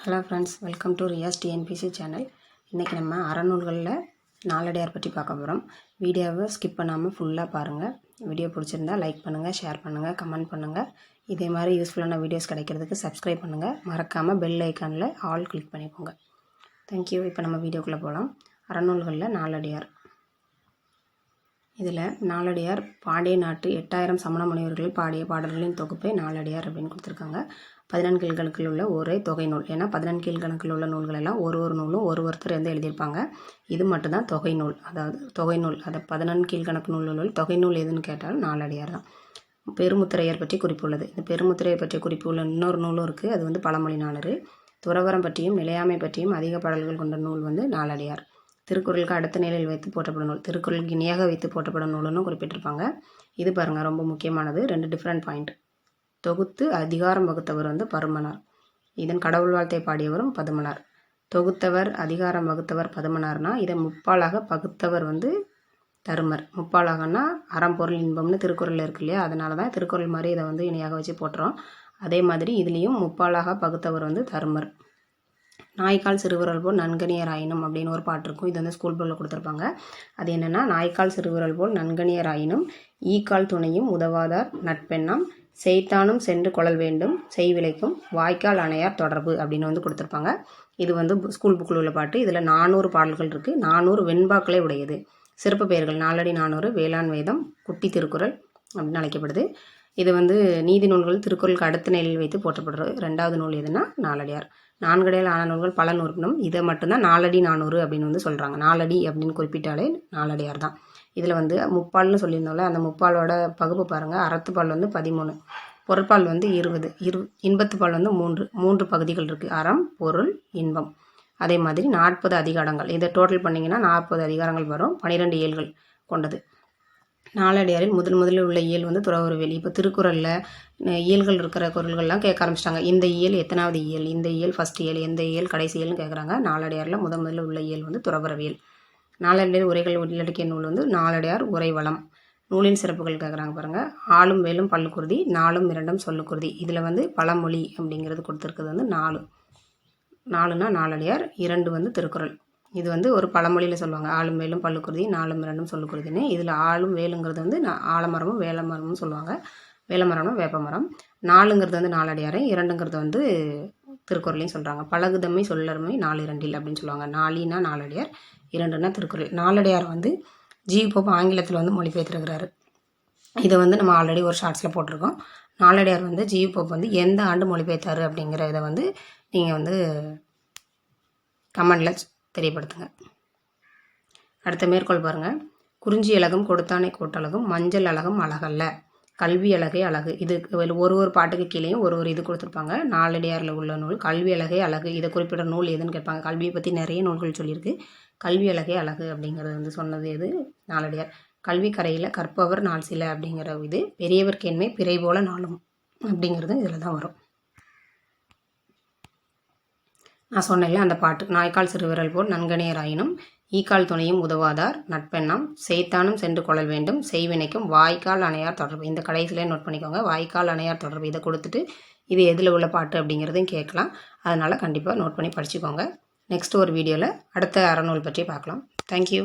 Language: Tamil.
Hello friends welcome to Riyaz TNPSC channel இன்றைக்கி நம்ம அறநூல்களில் நாலடியார் பற்றி பார்க்க போகிறோம் வீடியோவை ஸ்கிப் பண்ணாமல் ஃபுல்லாக பாருங்கள் வீடியோ பிடிச்சிருந்தா லைக் பண்ணுங்கள் ஷேர் பண்ணுங்கள் கமெண்ட் பண்ணுங்கள் இதே மாதிரி யூஸ்ஃபுல்லான வீடியோஸ் கிடைக்கிறதுக்கு சப்ஸ்கிரைப் பண்ணுங்கள் மறக்காமல் பெல் ஐக்கானில் ஆல் கிளிக் பண்ணிக்கோங்க. தேங்க்யூ இப்போ நம்ம வீடியோக்குள்ளே போகலாம் அறநூல்களில் நாலடியார் இதில் நாலடியார் பாண்டிய நாட்டு எட்டாயிரம் சமண முனிவர்கள் பாடிய பாடல்களின் தொகுப்பே நாலடியார் அப்படின்னு கொடுத்துருக்காங்க. பதினெண் கீழ்கணக்கில் உள்ள ஒரே தொகை நூல். ஏன்னா பதினெண் கீழ்கணக்கில் உள்ள நூல்கள் எல்லாம் ஒரு ஒரு நூலும் ஒரு ஒருத்தர் வந்து எழுதியிருப்பாங்க. இது மட்டும்தான் தொகை நூல். அதாவது தொகை நூல். அதை பதினெண் கீழ்கணக்கு நூல்களில் தொகை நூல் எதுன்னு கேட்டால் நாலடியார் தான். பெருமுத்திரையர் பற்றி குறிப்பு உள்ளது. இந்த பெருமுத்திரையர் பற்றி குறிப்பு உள்ள இன்னொரு நூலும் இருக்குது அது வந்து பழமொழி நானூறு துறவரம் பற்றியும் நிலையாமை பற்றியும் அதிக பாடல்கள் கொண்ட நூல் வந்து நாலடியார் திருக்குறளுக்கு அடுத்த நிலையில் வைத்து போற்றப்படும் நூல் திருக்குறளுக்கு இணையாக வைத்து போற்றப்படும் நூல்னு குறிப்பிட்டிருப்பாங்க. இது பாருங்கள் ரொம்ப முக்கியமானது. ரெண்டு டிஃப்ரெண்ட் பாயிண்ட் தொகுத்து அதிகாரம் வகுத்தவர் வந்து பருமனார். இதன் கடவுள் வாழ்த்தை பாடியவரும் பதுமனார். தொகுத்தவர் அதிகாரம் வகுத்தவர் பதுமனார்னா இதை முப்பாலாக பகுத்தவர் வந்து தருமர். முப்பாலாகன்னா அறம்பொருள் இன்பம்னு திருக்குறளில் இருக்கு இல்லையா? அதனால தான் திருக்குறள் மாதிரி இதை வந்து இணையாக வச்சு போட்டுறோம். அதே மாதிரி இதுலேயும் முப்பாலாக பகுத்தவர் வந்து தருமர். நாய்க்கால் சிறுவிரல் போல் நன்கனியர் ஆயினும் அப்படின்னு ஒரு பாட்டு இருக்கும். இது வந்து ஸ்கூல் போர்டில் கொடுத்துருப்பாங்க. அது என்னென்னா நாய்க்கால் சிறுவிரல் போல் நன்கனியர் ஆயினும் ஈக்கால் துணையும் உதவாதார் நட்பெண்ணம். செய்தானும் சென்று கொள்ளல் வேண்டும் செய்விலைக்கும் வாய்க்கால் அணையார் தொடர்பு அப்படின்னு வந்து கொடுத்துருப்பாங்க. இது வந்து ஸ்கூல் புக்கில் உள்ள பாட்டு. இதில் நானூறு பாடல்கள் இருக்குது நானூறு வெண்பாக்களே உடையது. சிறப்பு பெயர்கள் நாலடி நானூறு வேளாண் வேதம் குட்டி திருக்குறள் அப்படின்னு அழைக்கப்படுது. இது வந்து நீதி நூல்கள் திருக்குறளுக்கு அடுத்த நிலையில் வைத்து போற்றப்படுறது ரெண்டாவது நூல் எதுனா நாலடியார். நான்கடையில் ஆன நூல்கள் பல நூறுப்பினும் இதை மட்டும்தான் நாலடி நானூறு அப்படின்னு வந்து சொல்கிறாங்க நாலடி அப்படின்னு குறிப்பிட்டாலே நாலடியார் தான். இதில் வந்து முப்பால்னு சொல்லியிருந்தோம்ல அந்த முப்பாலோட பகுப்பு பாருங்கள் அறத்துப்பால் வந்து பதிமூணு பொருட்பால் வந்து இருபது இரு இன்பத்துப்பால் வந்து மூன்று மூன்று பகுதிகள் இருக்குது அறம் பொருள் இன்பம். அதே மாதிரி நாற்பது அதிகாரங்கள். இதை டோட்டல் பண்ணிங்கன்னா நாற்பது அதிகாரங்கள் வரும். பன்னிரெண்டு ஏழ்கள் கொண்டது. நாலடியாரில் முதல் முதலில் உள்ள இயல் வந்து துறவுருவியல் இப்போ திருக்குறளில் இயல்கள் இருக்கிற குரல்கள்லாம் கேட்க ஆரம்பிச்சிட்டாங்க. இந்த இயல் எத்தனாவது இயல்? இந்த இயல் ஃபஸ்ட் இயல் எந்த இயல்? கடைசி இயல்னு கேட்குறாங்க நாலடியாரில் முதல் முதலில் உள்ள இயல் வந்து துறவரவியல் நாலடியார் உரைகள் உள்ளடக்கிய நூல் வந்து நாலடியார் உரைவளம். நூலின் சிறப்புகள் கேட்குறாங்க பாருங்கள் ஆளும் வேலும் பல்லுக்குருதி நாலும் இரண்டும் சொல்லுக்குருதி. இதில் வந்து பழமொழி அப்படிங்கிறது கொடுத்துருக்குது வந்து நாலு. நாலுனா நாலடியார் இரண்டு வந்து திருக்குறள். இது வந்து ஒரு பழமொழியில் சொல்லுவாங்க. ஆளும் வேலும் பல்லுக்குருதி நாலும் இரண்டும் சொல்லுக்குருதின்னு இதில் ஆளும் வேலுங்கிறது வந்து ஆலமரமும் வேலமரமும் சொல்லுவாங்க. வேலமரம்னா வேப்பமரம். நாலுங்கிறது வந்து நாலடியாரை இரண்டுங்கிறது வந்து திருக்குறளையும் சொல்கிறாங்க பழகுதம்மை சொல்லருமை நாலு இரண்டில் அப்படின்னு சொல்லுவாங்க. நாலினா நாலடியார் இரண்டுனா திருக்குறள். நாலடியார் வந்து ஜி போப் ஆங்கிலத்தில் வந்து மொழிபெயர்த்திருக்கிறாரு. இதை வந்து நம்ம ஆல்ரெடி ஒரு ஷார்ட்ஸில் போட்டிருக்கோம். நாலடியார் வந்து ஜி போப் வந்து எந்த ஆண்டு மொழிபெயர்த்தார் அப்படிங்கிற இதை வந்து நீங்கள் வந்து கமெண்டில் தெரியப்படுத்துங்க. அடுத்த மேற்கோள் பாருங்கள் குறிஞ்சி அழகும் கொடுத்தானை கோட்டழகும் மஞ்சள் அழகும் அழகல்ல. கல்வி அழகே அழகு. இது ஒரு ஒரு பாட்டுக்கு கீழேயும் ஒரு ஒரு இது கொடுத்துருப்பாங்க. நாளடியாரில் உள்ள நூல் கல்வி அழகே அழகு. இதை குறிப்பிட்ட நூல் எதுன்னு கேட்பாங்க. கல்வியை பற்றி நிறைய நூல்கள் சொல்லியிருக்கு. கல்வி அழகே அழகு அப்படிங்கிறது வந்து சொன்னது எது? நாலடியார். கல்வி கரையில் கற்பவர் நாள் சில அப்படிங்கிற இது பெரியவர் கேண்மை பிறை போல நாளும் அப்படிங்கிறது இதில் தான் வரும். நான் சொன்னேன்ல அந்த பாட்டு. நாய்க்கால் சிறுவிரல் போல் நன்கணியராயினும் ஈக்கால் துணையும் உதவாதார். நட்பெண்ணம் செய்தானும் சென்று கொள்ளல் வேண்டும். செய்வினைக்கும் வாய்க்கால் அணையார் தொடர்பு. இந்த கடைசியிலே நோட் பண்ணிக்கோங்க. வாய்க்கால் அணையார் தொடர்பு. இதை கொடுத்துட்டு இது எதில் உள்ள பாட்டு அப்படிங்கிறதையும் கேட்கலாம். அதனால் கண்டிப்பாக நோட் பண்ணி படிச்சுக்கோங்க. நெக்ஸ்ட் ஒரு வீடியோவில் அடுத்த அறநூல் பற்றி பார்க்கலாம். தேங்க்யூ